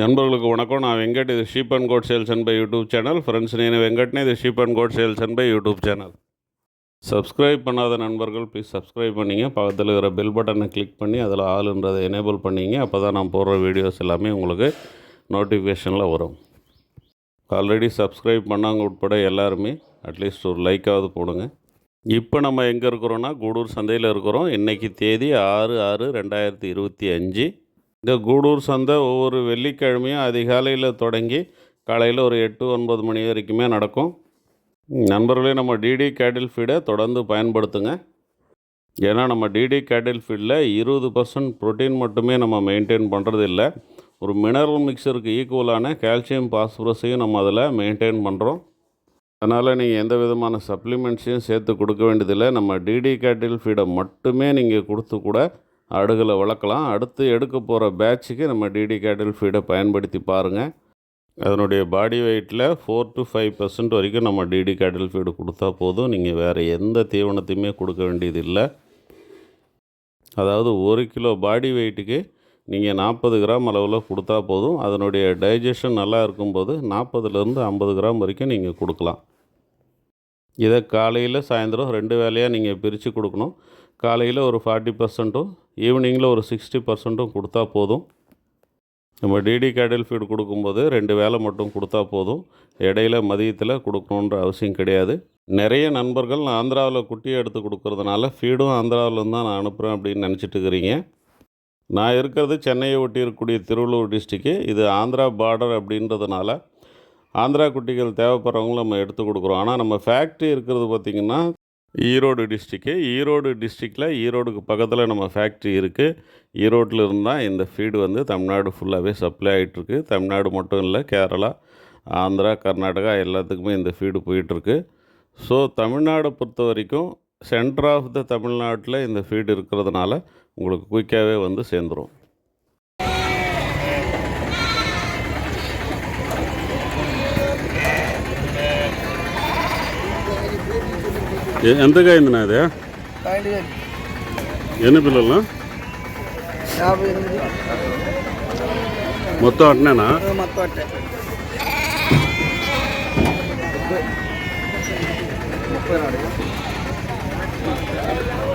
நண்பர்களுக்கு வணக்கம். நான் வெங்கட். இது sheep and goat sales and buy YouTube channel friends நீனு வெங்கட்னே. இது sheep and goat sales and buy YouTube channel subscribe பண்ணாத நண்பர்கள் ப்ளீஸ் சப்ஸ்கிரைப் பண்ணிங்க. பக்கத்தில் இருக்கிற பெல் பட்டனை கிளிக் பண்ணி அதில் ஆளுன்றதை எனேபிள் பண்ணிங்க. அப்போ தான் நான் போடுற வீடியோஸ் எல்லாமே உங்களுக்கு நோட்டிஃபிகேஷனில் வரும். ஆல்ரெடி சப்ஸ்கிரைப் பண்ணாங்க உட்பட எல்லாருமே அட்லீஸ்ட் ஒரு லைக்காவது போடுங்க. இப்போ நம்ம எங்கே இருக்கிறோன்னா கூடூர் சந்தையில் இருக்கிறோம். இன்றைக்கி தேதி ஆறு ஆறு ரெண்டாயிரத்தி இருபத்தி அஞ்சு. இந்த கூடூர் சந்தை ஒவ்வொரு வெள்ளிக்கிழமையும் அதிகாலையில் தொடங்கி காலையில் ஒரு எட்டு ஒன்பது மணி வரைக்குமே நடக்கும். நண்பர்களே நம்ம டிடி கேட்டில் ஃபீடை தொடர்ந்து பயன்படுத்துங்க. ஏன்னா நம்ம டிடி கேட்டில் ஃபீல்டில் இருபது பர்சன்ட் ப்ரோட்டீன் மட்டுமே நம்ம மெயின்டைன் பண்ணுறது இல்லை ஒரு மினரல் மிக்சருக்கு ஈக்குவலான கால்சியம் பாஸ்பரஸையும் நம்ம அதில் மெயின்டைன் பண்ணுறோம் அதனால் நீங்கள் எந்த விதமான சப்ளிமெண்ட்ஸையும் சேர்த்து கொடுக்க வேண்டியதில்லை. நம்ம டிடி கேட்டில் ஃபீடை மட்டுமே நீங்கள் கொடுத்து கூட ஆடுகளை வளர்க்கலாம். அடுத்து எடுக்க போகிற பேட்சுக்கு நம்ம டிடி கேட்டில் ஃபீடை பயன்படுத்தி பாருங்கள் அதனுடைய பாடி வெயிட்டில் ஃபோர் டு ஃபைவ் பர்சன்ட் வரைக்கும் நம்ம டிடி கேட்டில் ஃபீடு கொடுத்தா போதும். நீங்கள் வேறு எந்த தீவனத்தையுமே கொடுக்க வேண்டியதில்லை. அதாவது ஒரு கிலோ பாடி வெயிட்டுக்கு நீங்கள் நாற்பது கிராம் அளவில் கொடுத்தா போதும். அதனுடைய டைஜஷன் நல்லா இருக்கும்போது நாற்பதுலேருந்து ஐம்பது கிராம் வரைக்கும் நீங்கள் கொடுக்கலாம். இதை காலையில் சாயந்தரம் ரெண்டு வேலையாக நீங்கள் பிரித்து கொடுக்கணும். காலையில் ஒரு ஃபார்ட்டி பர்சன்ட்டும் ஈவினிங்கில் ஒரு சிக்ஸ்டி பர்சன்ட்டும் கொடுத்தா போதும். நம்ம டிடி கேடல் ஃபீடு கொடுக்கும்போது ரெண்டு வேலை மட்டும் கொடுத்தா போதும். இடையில மதியத்தில் கொடுக்கணுன்ற அவசியம் கிடையாது. நிறைய நண்பர்கள் நான் ஆந்திராவில் குட்டியை எடுத்து கொடுக்கறதுனால ஃபீடும் ஆந்திராவிலேருந்து தான் நான் அனுப்புகிறேன் அப்படின்னு நினச்சிட்டு இருக்கிறீங்க. நான் இருக்கிறது சென்னையை ஒட்டி இருக்கக்கூடிய திருவள்ளூர் டிஸ்ட்ரிக்கு இது ஆந்திரா பார்டர் அப்படின்றதுனால ஆந்திரா குட்டிகள் தேவைப்படுறவங்களும் நம்ம எடுத்து கொடுக்குறோம். ஆனால் நம்ம ஃபேக்ட்ரி இருக்கிறது பார்த்திங்கன்னா ஈரோடு டிஸ்ட்ரிக்கு ஈரோடு டிஸ்ட்ரிக்டில் ஈரோடுக்கு பக்கத்தில் நம்ம ஃபேக்ட்ரி இருக்குது ஈரோட்டில் இருந்தால் இந்த ஃபீடு வந்து தமிழ்நாடு ஃபுல்லாகவே சப்ளை ஆகிட்டுருக்கு தமிழ்நாடு மட்டும் இல்லை கேரளா ஆந்திரா கர்நாடகா எல்லாத்துக்குமே இந்த ஃபீடு போயிட்டுருக்கு. ஸோ தமிழ்நாடை பொறுத்த வரைக்கும் சென்டர் ஆஃப் த தமிழ்நாட்டில் இந்த ஃபீடு இருக்கிறதுனால உங்களுக்கு குயிக்காகவே வந்து சேர்ந்துடும் ఎంత అయింది అది పాయింట్ ఏడు. ఎన్ని పిల్లలు యాభై ఎనిమిది మొత్తం అట్నేనా ఆ, మొత్తం అట్టే ముప్పై ముప్పై నాలుగు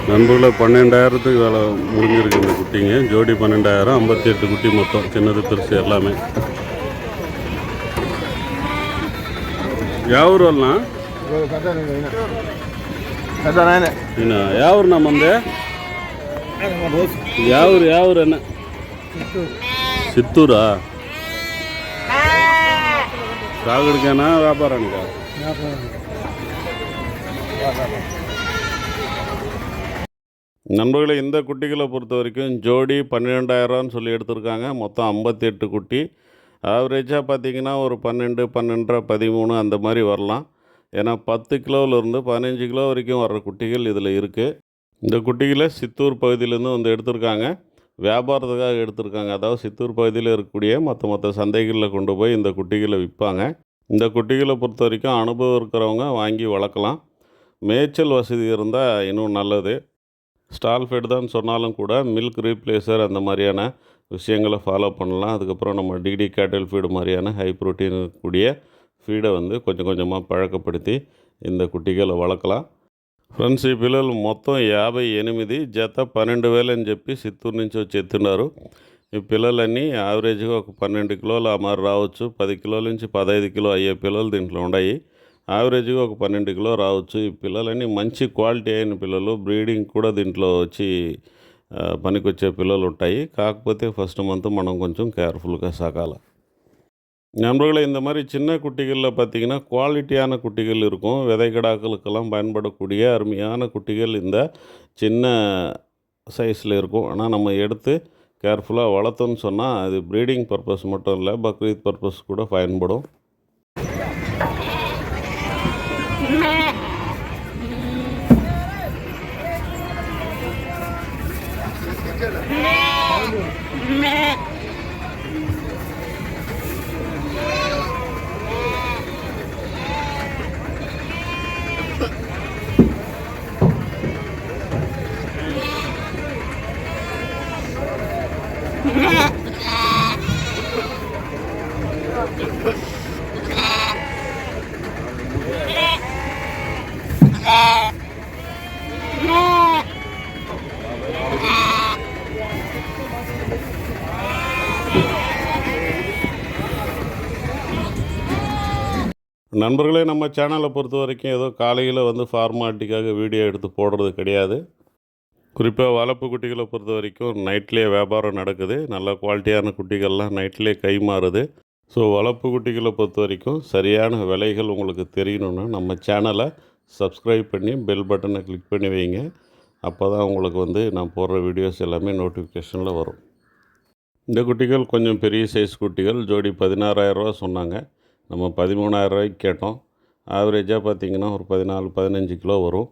நண்பர்களை பன்னெண்டாயிரத்துக்கு வேலை முடிஞ்சிருக்கு இந்த குட்டிங்க ஜோடி பன்னெண்டாயிரம் ஐம்பத்தி எட்டு குட்டி மொத்தம் சின்னது பெருசு எல்லாமே ಯಾವ್ರು ಅಲ್ಲ పెద్ద నాయన ಇನ್ನು ಯಾವ್ರು ನಮ್ಮಂದೆ ಯಾವ್ರು ಯಾವ್ರು ಅನ್ನ చిత్తూరా సాగుడికేనా వ్యాపారానికా நண்பர்களே இந்த குட்டிகளை பொறுத்த வரைக்கும் ஜோடி பன்னிரெண்டாயிரம்னு சொல்லி எடுத்திருக்காங்க மொத்தம் ஐம்பத்தி எட்டு குட்டி ஆவரேஜாக பார்த்தீங்கன்னா ஒரு பன்னெண்டு பன்னெண்டரை பதிமூணு அந்த மாதிரி வரலாம் ஏன்னா பத்து கிலோவிலேருந்து பதினஞ்சு கிலோ வரைக்கும் வர்ற குட்டிகள் இதில் இருக்குது இந்த குட்டிகளை சித்தூர் பகுதியிலேருந்து வந்து எடுத்திருக்காங்க. வியாபாரத்துக்காக எடுத்திருக்காங்க. அதாவது சித்தூர் பகுதியில் இருக்கக்கூடிய மற்ற மற்ற சந்தைகளில் கொண்டு போய் இந்த குட்டிகளை விற்பாங்க. இந்த குட்டிகளை பொறுத்த வரைக்கும் அனுபவம் இருக்கிறவங்க வாங்கி வளர்க்கலாம். மேய்ச்சல் வசதி இருந்தால் இன்னும் நல்லது. ஸ்டால் ஃபெட் தான் சொன்னாலும் கூட மில்க் ரீப்ளேசர் அந்த மாதிரியான விஷயங்களை ஃபாலோ பண்ணலாம். அதுக்கப்புறம் நம்ம டிடி கேட்டல் ஃபீடு மாதிரியான ஹை ப்ரோட்டீன் இருக்கக்கூடிய ஃபீடை வந்து கொஞ்சம் கொஞ்சமாக பழக்கப்படுத்தி இந்த కుటిగలు వళకలా ఫ్రెండ్స్ ఈ పిల్లలు మొత్తం యాభై ఎనిమిది జత పన్నెండు వేలు అని చెప్పి చిత్తూరు నుంచి వచ్చి ఎత్తున్నారు. ఈ పిల్లలన్నీ యావరేజ్గా ఒక పన్నెండు కిలోలు ఆ మరి రావచ్చు. పది కిలోల నుంచి పదహైదు కిలో అయ్యే పిల్లలు దీంట్లో ఉన్నాయి యావరేజ్గా ఒక పన్నెండు కిలో రావచ్చు. ఈ పిల్లలన్నీ మంచి క్వాలిటీ అయిన పిల్లలు. బ్రీడింగ్ కూడా దీంట్లో వచ్చి పనికొచ్చే పిల్లలు ఉంటాయి. కాకపోతే ఫస్ట్ మంత్ మనం కొంచెం కేర్ఫుల్గా సాగాలి. நண்பர்களே இந்த மாதிரி சின்ன குட்டிகளில் பார்த்தீங்கன்னா குவாலிட்டியான குட்டிகள் இருக்கும். விதைகடாக்களுக்கெல்லாம் பயன்படக்கூடிய அருமையான குட்டிகள் இந்த சின்ன சைஸில் இருக்கும். ஆனால் நம்ம எடுத்து கேர்ஃபுல்லாக வளர்த்தோன்னு சொன்னால் அது ப்ரீடிங் பர்பஸ் மட்டும் இல்லை பக்ரீத் பர்பஸ் கூட பயன்படும். நண்பர்களே நம்ம சேனலை பொறுத்த வரைக்கும் ஏதோ காலையில் வந்து ஃபார்மாலிட்டிக்காக வீடியோ எடுத்து போடுறது கிடையாது. குறிப்பாக வளர்ப்பு குட்டிகளை பொறுத்த வரைக்கும் நைட்லேயே வியாபாரம் நடக்குது. நல்ல குவாலிட்டியான குட்டிகள்லாம் நைட்லேயே கை மாறுது. ஸோ வளர்ப்பு குட்டிகளை பொறுத்த வரைக்கும் சரியான விலைகள் உங்களுக்கு தெரியணுன்னா நம்ம சேனலை சப்ஸ்கிரைப் பண்ணி பெல் பட்டனை கிளிக் பண்ணி வைங்க. அப்போ தான் உங்களுக்கு வந்து நான் போடுற வீடியோஸ் எல்லாமே நோட்டிஃபிகேஷனில் வரும். இந்த குட்டிகள் கொஞ்சம் பெரிய சைஸ் குட்டிகள். ஜோடி பதினாறாயிரரூவா சொன்னாங்க. நம்ம பதிமூணாயிரம் ரூபாய்க்கு கேட்டோம் ஆவரேஜாக பார்த்தீங்கன்னா ஒரு பதினாலு பதினஞ்சு கிலோ வரும்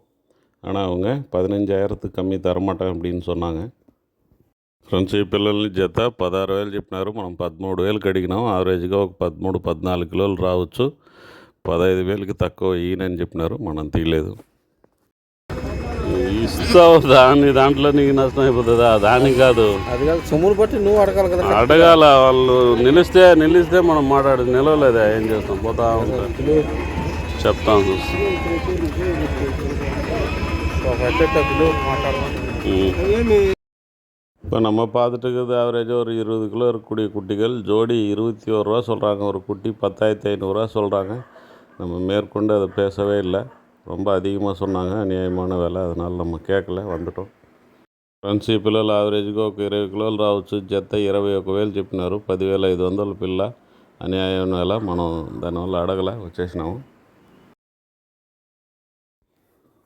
ஆனால் அவங்க பதினஞ்சாயிரத்துக்கு కమ్మి తరమాటం அப்படின்னு சொன்னாங்க ఫ్రెండ్స్ ఈ పిల్లల్ని జత పదహారు వేలు చెప్పినారు మనం పదమూడు వేలకు అడిగినాం యావరేజ్గా ఒక పదమూడు పద్నాలుగు కిలోలు రావచ్చు పదహైదు వేలకి తక్కువ ఈయనని చెప్పినారు మనం తీయలేదు ఇస్తావు దాన్ని దాంట్లో నీకు నష్టం అయిపోతుందా దానికి కాదు అది కాదు సొమ్మును బట్టి నువ్వు అడగాలి కదా అడగాల వాళ్ళు నిలిస్తే నిలిస్తే మనం మాట్లాడు నిలవలేదా ఏం చేస్తాం పోతా ఉంటాం చెప్తాం చూస్తాం కిలో మాట్లాడమని இப்போ நம்ம பார்த்துட்டு இருக்கிறது ஆவரேஜாக ஒரு இருபது கிலோ இருக்கக்கூடிய குட்டிகள் ஜோடி இருபத்தி ஒரு ரூபா சொல்கிறாங்க ஒரு குட்டி பத்தாயிரத்தி ஐநூறுரூவா சொல்கிறாங்க நம்ம மேற்கொண்டு அதை பேசவே இல்லை ரொம்ப அதிகமாக சொன்னாங்க நியாயமான விலை அதனால் நம்ம கேட்கல வந்துட்டோம். ఫ్రెండ్స్ ఈ పిల్లలు యావరేజ్గా ఒక ఇరవై కిలోలు రావచ్చు జత ఇరవై ఒక వేలు చెప్పినారు పదివేల ఐదు వందల పిల్ల అన్యాయం వేళ మనం దానివల్ల అడగలే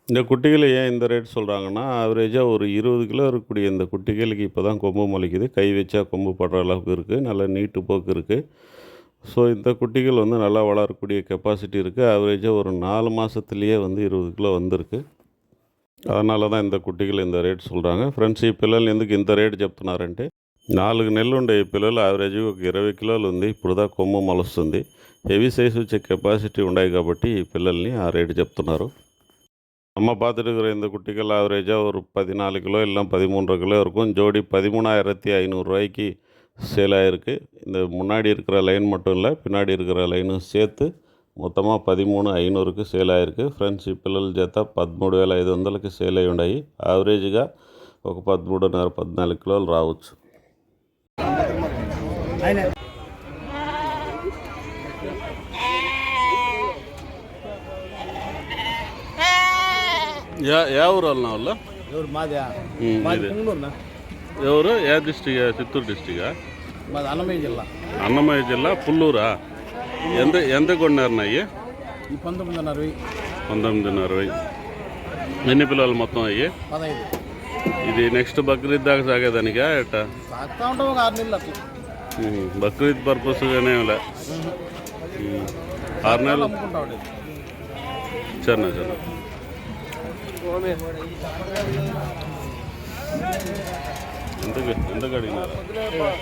இந்த குட்டிகளை ஏன் இந்த ரேட் சொல்கிறாங்கன்னா ஆவரேஜாக ஒரு இருபது கிலோ இருக்கக்கூடிய இந்த குட்டிகளுக்கு இப்போ தான் கொம்பு முளைக்குது. கை வச்சா கொம்பு படுற அளவுக்கு இருக்குது நல்ல நீட்டு போக்கு இருக்குது ஸோ இந்த குட்டிகள் வந்து நல்லா வளரக்கூடிய கெப்பாசிட்டி இருக்குது ஆவரேஜாக ஒரு நாலு மாதத்துலேயே வந்து இருபது கிலோ வந்திருக்கு. அதனால தான் இந்த குட்டிகள் இந்த ரேட் சொல்கிறாங்க ஃப்ரெண்ட்ஸ் ఈ పిల్లలు ఎందుకు ఇంత రేట్ చెప్తున్నారంటే నాలుగు నెలలు ఉండే ఈ పిల్లలు యావరేజ్ ఒక ఇరవై కిలోలు ఉంది ఇప్పుడుదా కొమ్మ మొలుస్తుంది హెవీ సైజ్ వచ్చే కెపాసిటీ ఉన్నాయి కాబట్టి ఈ పిల్లల్ని ఆ రేటు நம்ம பார்த்துட்டு இந்த குட்டிகள் ஆவரேஜாக ஒரு பதினாலு கிலோ இல்லை பதிமூன்று கிலோ இருக்கும். ஜோடி பதிமூணாயிரத்தி ஐநூறுரூவாய்க்கு சேல் ஆகிருக்கு இந்த முன்னாடி இருக்கிற லைன் மட்டும் இல்லை பின்னாடி இருக்கிற லைனும் சேர்த்து మొత్తమా పదిమూడు ఐనూరుకి సేల్ అయ్యారు ఫ్రెండ్స్ ఈ పిల్లల చేత పదమూడు వేల ఐదు వందలకి సేల్ అయి ఉన్నాయి యావరేజ్గా ఒక పదమూడున్నర పద్నాలుగు కిలోలు రావచ్చు యా యా ఊరు వాళ్ళ వాళ్ళు ఎవరు మాది ఇది పుంగూరునా ఎవరు? ఏ డిస్టిక్ చిత్తూరు డిస్టికా మాది అన్నమయ్య జిల్లా. అన్నమయ్య జిల్లా? పుల్లూరా? ఎంత ఎంత కొన్నారు అయ్యి ఈ పంతొమ్మిదిన్నర వెయ్యి పంతొమ్మిదిన్నర వెయ్యి ఎన్ని పిల్లలు మొత్తం అయ్యి? పదహైదు. ఇది నెక్స్ట్ బక్రీద్ దాకా సాగేదానికా ఎట్టా సాగుతా ఉంటాం ఒక ఆరు నెలలు అట్లా. ఉమ్, బక్రీద్ పర్పస్గానే లే. ఉమ్, ఆరు నెలలు. సరేనా సరే ఎంతకు ఎంతకు అడిగినారా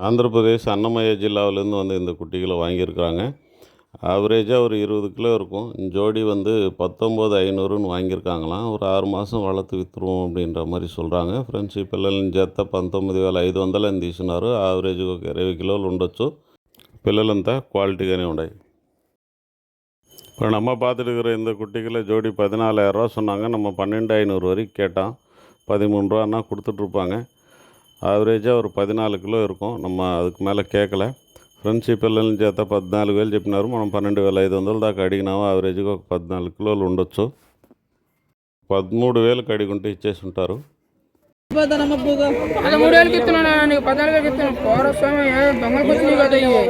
ஆந்திரப்பிரதேஷ் அன்னமய்ய ஜில்லாவிலேருந்து வந்து இந்த குட்டிகளை வாங்கியிருக்கிறாங்க ஆவரேஜாக ஒரு இருபது கிலோ இருக்கும் ஜோடி வந்து பத்தொம்போது ஐநூறுன்னு వాంగిరకాంగలాం ஒரு ఆరు మాసం వళతు విత్తురువం அப்படின்ற மாதிரி சொல்கிறாங்க ఫ్రెండ్స్ ఈ పిల్లల్ని చేత పంతొమ్మిది వేల ఐదు వందలని తీసినారు ఆవరేజ్గా ఒక ఇరవై కిలోలు ఉండొచ్చు పిల్లలంతా క్వాలిటీగానే ఉన్నాయి இப்போ நம்ம பார்த்துட்டு இருக்கிற இந்த குட்டிகளை ஜோடி பதினாலாயிரரூவா சொன்னாங்க நம்ம பன்னெண்டு ஐநூறு வரைக்கும் கேட்டோம் பதிமூணு ரூபான்னா கொடுத்துட்ருப்பாங்க ఆవరేజ్గా ఒక పద్నాలుగు కిలో இருக்கும் நம்ம அதுக்கு மேலே కేకల ఫ్రెండ్స్ ఈ పిల్లల్ని చేత పద్నాలుగు వేలు చెప్పినారు మనం పన్నెండు వేల ఐదు వందల దాకా అడిగినాము యావరేజ్గా ఒక పద్నాలుగు కిలోలు ఉండొచ్చు పదమూడు వేలకు అడిగుంటే ఇచ్చేసి ఉంటారు అదే మూడు వేలకి ఇస్తున్నాను నీకు పద్నాలుగు వేలకి ఇస్తున్నాను పౌరస్వామి దొంగలకు వచ్చినాయి కదా ఇవి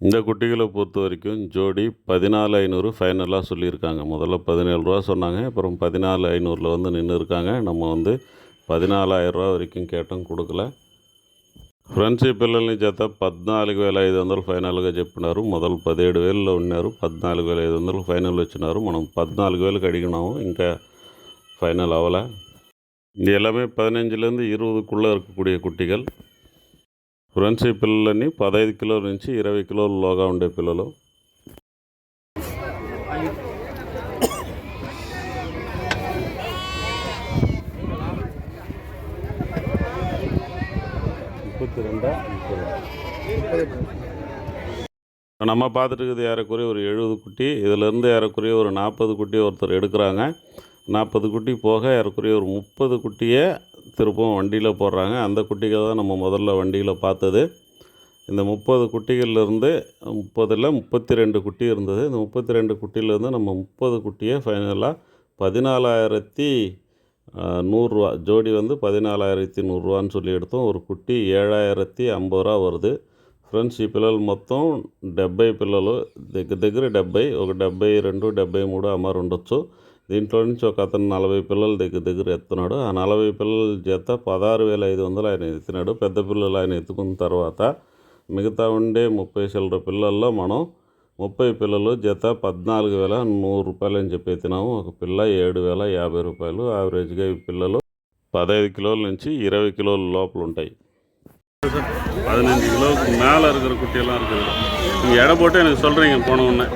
இந்த குட்டிகளை பொறுத்த வரைக்கும் ஜோடி பதினாலு ஐநூறு ஃபைனலாக சொல்லியிருக்காங்க முதல்ல பதினேழு ரூபா சொன்னாங்க அப்புறம் பதினாலு ஐநூறில் வந்து நின்று இருக்காங்க நம்ம வந்து పదినాలాయిరం రూపా వరకు కేటం கொடுக்கல ఫ్రెండ్స్ ఈ పిల్లల్ని చేత పద్నాలుగు వేల ఐదు వందలు ఫైనల్గా చెప్పినారు మొదలు పదిహేడు వేలలో ఉన్నారు పద్నాలుగు వేల ఐదు వందలు ఫైనల్ వచ్చినారు మనం పద్నాలుగు వేలకు అడిగినాము ఇంకా ఫైనల్ అవ్వలే இது எல்லாமே பதினஞ்சுலேருந்து இருபதுக்குள்ளே இருக்கக்கூடிய குட்டிகள் ఫ్రెండ్స్ ఈ పిల్లలని పదహైదు కిలోల నుంచి ఇరవై కిలోలలోగా ఉండే పిల్లలు முப்பத்தி ரெண்டா நம்ம பார்த்துட்டு இருக்குது ஏறக்குறைய ஒரு எழுபது குட்டி இதிலேருந்து ஏறக்குறைய ஒரு நாற்பது குட்டி ஒருத்தர் எடுக்கிறாங்க நாற்பது குட்டி போக ஏறக்குறைய ஒரு முப்பது குட்டியை திருப்பவும் வண்டியில் போடுறாங்க. அந்த குட்டிகள் தான் நம்ம முதல்ல வண்டியில் பார்த்தது. இந்த முப்பது குட்டிகள்லேருந்து முப்பதில் முப்பத்தி ரெண்டு குட்டி இருந்தது. இந்த முப்பத்தி ரெண்டு குட்டியிலேருந்து நம்ம முப்பது குட்டியை ஃபைனலாக பதினாலாயிரத்தி நூறுரூவா ஜோடி வந்து பதினாலாயிரத்தி நூறுரூவான்னு சொல்லி எடுத்தோம். ஒரு குட்டி ஏழாயிரத்தி ஐம்பது ரூபா வருது. ఫ్రెండ్స్ ఈ மொத்தம் டெப்பை డెబ్బై పిల్లలు దగ్గర దగ్గర ஒரு ఒక ரெண்டு రెండు డెబ్బై మూడు అమ్మారు దీంట్లో నుంచి ఒక అతను నలభై పిల్లలు దగ్గర దగ్గర ఎత్తున్నాడు ఆ నలభై పిల్లల చేత పదహారు వేల ఐదు వందలు ఆయన ఎత్తినాడు పెద్ద పిల్లలు ఆయన ఎత్తుకున్న తర్వాత మిగతా ఉండే ముప్పై చిల్లర పిల్లల్లో మనం ముప్పై పిల్లలు జత పద్నాలుగు వేల నూరు రూపాయలు అని చెప్పి ఎత్తినాము ఒక పిల్ల ఏడు వేల యాభై రూపాయలు యావరేజ్గా ఈ పిల్లలు పదహైదు కిలోల నుంచి ఇరవై కిలోల లోపల ఉంటాయి பதினஞ்சு கிலோவுக்கு மேலே இருக்கிற குட்டியெல்லாம் இருக்குது நீங்கள் எடை போட்டு எனக்கு சொல்கிறீங்க போன உடனே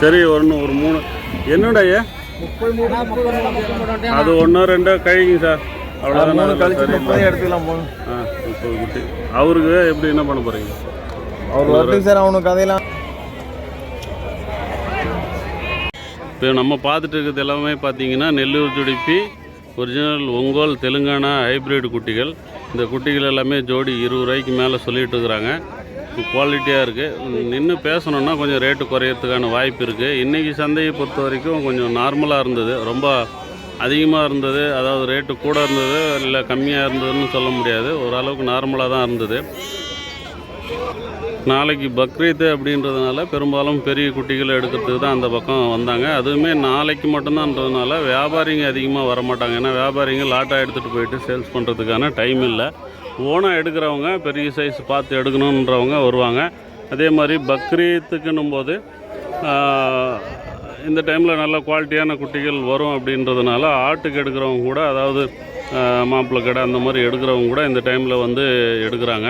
சரி ஒன்று ஒரு மூணு. என்னடா ஐயா அது ஒன்றோ ரெண்டோ கழிங்க சார். அவ்வளோதான் சரி எடுத்துக்கலாம் போகணும் ஆ முப்பது குட்டி. அவருக்கு எப்படி என்ன பண்ண போகிறீங்க அவர் வரட்டும் சார் அவனுக்கு கதையெல்லாம். இப்போ நம்ம பார்த்துட்டு இருக்கிறது எல்லாமே பார்த்தீங்கன்னா நெல்லூர் ஜுடிப்பி ஒரிஜினல் ஒங்கோல் தெலுங்கானா ஹைப்ரிட் குட்டிகள். இந்த குட்டிகள் எல்லாமே ஜோடி இருபது ரூபாய்க்கு மேலே சொல்லிட்டு இருக்கிறாங்க. குவாலிட்டியாக இருக்குது நின்று பேசணுன்னா கொஞ்சம் ரேட்டு குறையிறதுக்கான வாய்ப்பு இருக்குது இன்றைக்கி சந்தையை பொறுத்த வரைக்கும் கொஞ்சம் நார்மலாக இருந்தது. ரொம்ப அதிகமாக இருந்தது. அதாவது ரேட்டு கூட இருந்தது இல்லை கம்மியாக இருந்ததுன்னு சொல்ல முடியாது. ஓரளவுக்கு நார்மலாக தான் இருந்தது. நாளைக்கு பக்ரீத் அப்படின்றதுனால பெரும்பாலும் பெரிய குட்டிகளை எடுக்கிறதுக்கு தான் அந்த பக்கம் வந்தாங்க. அதுவுமே நாளைக்கு மட்டும்தான்றதுனால வியாபாரிங்க அதிகமாக வர மாட்டாங்க ஏன்னா வியாபாரிங்க லாட்டாக எடுத்துகிட்டு போயிட்டு சேல்ஸ் பண்ணுறதுக்கான டைம் இல்லை. ஓனாக எடுக்கிறவங்க பெரிய சைஸ் பார்த்து எடுக்கணுன்றவங்க வருவாங்க. அதே மாதிரி பக்ரீத்துக்குன்னும் போது இந்த டைமில் நல்ல குவாலிட்டியான குட்டிகள் வரும் அப்படின்றதுனால ஆட்டுக்கு எடுக்கிறவங்க கூட அதாவது மாப்பிள்ளை கடை அந்த மாதிரி எடுக்கிறவங்க கூட இந்த டைமில் வந்து எடுக்கிறாங்க.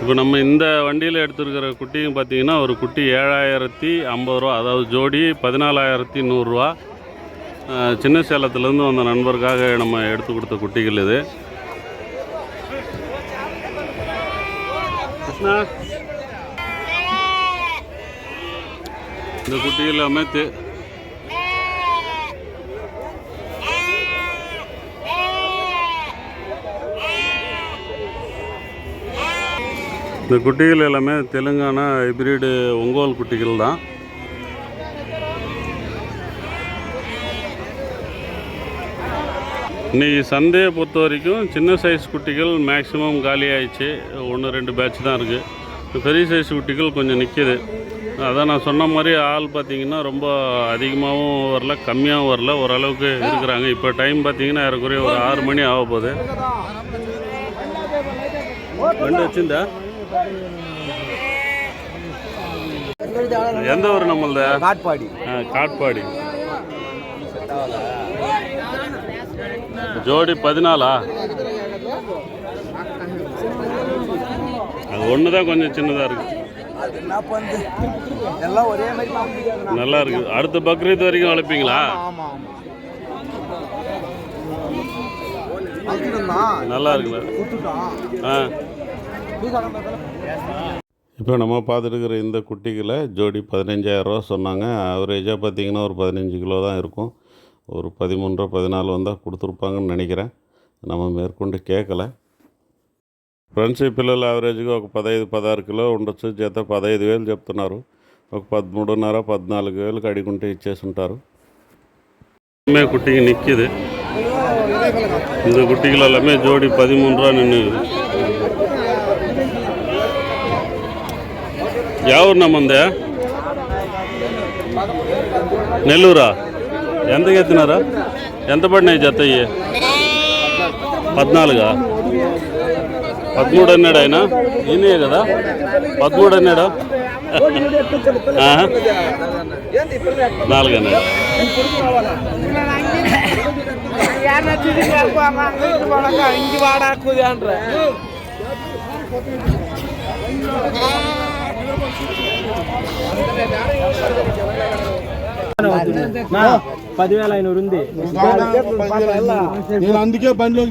இப்போ நம்ம இந்த வண்டியில் எடுத்துருக்கிற குட்டியும் பார்த்தீங்கன்னா ஒரு குட்டி ஏழாயிரத்தி ஐம்பது ரூபா அதாவது ஜோடி பதினாலாயிரத்தி நூறுரூவா சின்ன சேலத்துலேருந்து வந்த நண்பருக்காக நம்ம எடுத்து கொடுத்த குட்டிகள் இது. கிருஷ்ணா. இந்த குட்டிகள் எல்லாமே தே இந்த குட்டிகள் எல்லாமே தெலுங்கானா ஹைப்ரிடு ஒங்கோல் குட்டிகள் தான். இன்னைக்கு சந்தையை பொறுத்த வரைக்கும் சின்ன சைஸ் குட்டிகள் மேக்ஸிமம் காலி ஆயிடுச்சு ஒன்று ரெண்டு பேட்ச் தான் இருக்குது பெரிய சைஸ் குட்டிகள் கொஞ்சம் நிற்கிது அதான் நான் சொன்ன மாதிரி ஆள் பார்த்தீங்கன்னா ரொம்ப அதிகமாகவும் வரல கம்மியாகவும் வரல. ஓரளவுக்கு இருக்கிறாங்க. இப்போ டைம் பார்த்தீங்கன்னா ஏறக்குறைய ஒரு ஆறு மணி ஆக போகுது. ரெண்டு வச்சிருந்தா? எந்த ஊர் நம்மளது? காட்பாடி. ஆ, காட்பாடி. ஜோடி பதினாலா? அது ஒன்று தான் கொஞ்சம் சின்னதாக இருக்குது நல்லா இருக்கு. அடுத்த பக்ரீத் வரைக்கும் வளர்ப்பீங்களா நல்லா இருக்குல்ல. ஆ. இப்போ நம்ம பார்த்துட்டு இருக்கிற இந்த குட்டிகளை ஜோடி பதினஞ்சாயிரரூவா சொன்னாங்க. ஆவரேஜாக பார்த்தீங்கன்னா ஒரு பதினஞ்சு கிலோ தான் இருக்கும். ஒரு பதிமூன்றோ பதினாலு வந்தால் கொடுத்துருப்பாங்கன்னு நினைக்கிறேன். நம்ம மேற்கொண்டு கேட்கல. ஃப்ரெண்ட்ஷிப் ఈ పిల్లలు యావరేజ్గా ఒక పదహైదు పదహారు కిలో ఉండొచ్చు జత పదహైదు వేలు చెప్తున్నారు ఒక పదమూడున్నర పద్నాలుగు వేలకు అడిగుంటే ఇచ్చేసుంటారు అమ్మే కుట్టికి నిక్కిది ఇంత కుట్టికిలో అమ్మే జోడి పదిమూన్రా నిన్ను యావున్నా ముందే నెల్లూరా ఎంత ఎత్తినారా? ఎంత పడినాయి జత ఇవి పద్నాలుగా? పదమూడు అన్నాడు ఆయన. ఈయనే కదా? పదమూడు అన్నాడు నాలుగు అన్నాడు ఇంటి పదివేల ఐనూరు ఉంది నేను అందుకే బండిలో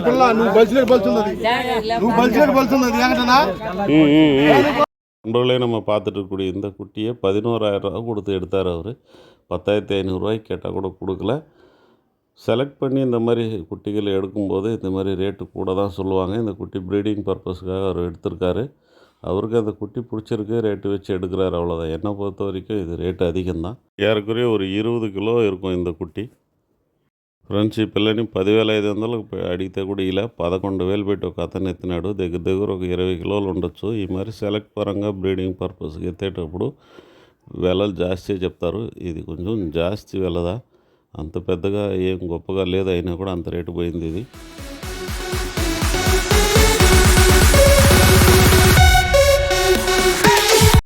పిల్ల నువ్వు బలిసినట్టు బలుచున్నది నువ్వు బలిసినట్టు బలుచున్నది ఏంటన్నా ఉమ్, ఉమ్, ఉమ్. நண்பர்களே நம்ம பார்த்துட்டு இருக்கக்கூடிய இந்த குட்டியை பதினோராயிரரூவா கொடுத்து எடுத்தார் அவர் பத்தாயிரத்தி ஐநூறுரூவாய்க்கு கேட்டால் கூட கொடுக்கல செலக்ட் பண்ணி இந்த மாதிரி குட்டிகளை எடுக்கும்போது இந்த மாதிரி ரேட்டு கூட தான் சொல்லுவாங்க இந்த குட்டி ப்ரீடிங் பர்பஸ்க்காக அவர் எடுத்திருக்காரு அவருக்கு அந்த குட்டி பிடிச்சிருக்கு ரேட்டு வச்சு எடுக்கிறாரு அவ்வளோதான் என்னை பொறுத்த வரைக்கும் இது ரேட்டு அதிகம்தான் ஏறக்குறைய ஒரு இருபது கிலோ இருக்கும் இந்த కుట్టి ఫ్రెండ్స్ ఈ పిల్లని పదివేల ఐదు వందలకు అడిగితే కూడా ఇలా పదకొండు వేలు పెట్టి ఒక అతను ఎత్తినాడు దగ్గర దగ్గర ఒక ఇరవై కిలోలు ఉండొచ్చు ఈ మరి సెలెక్ట్ పరంగా బ్రీడింగ్ పర్పస్కి ఎత్తేటప్పుడు వెలలు జాస్తి చెప్తారు ఇది కొంచెం జాస్తి వెలదా అంత పెద్దగా ఏం గొప్పగా లేదు అయినా కూడా అంత రేటు పోయింది ఇది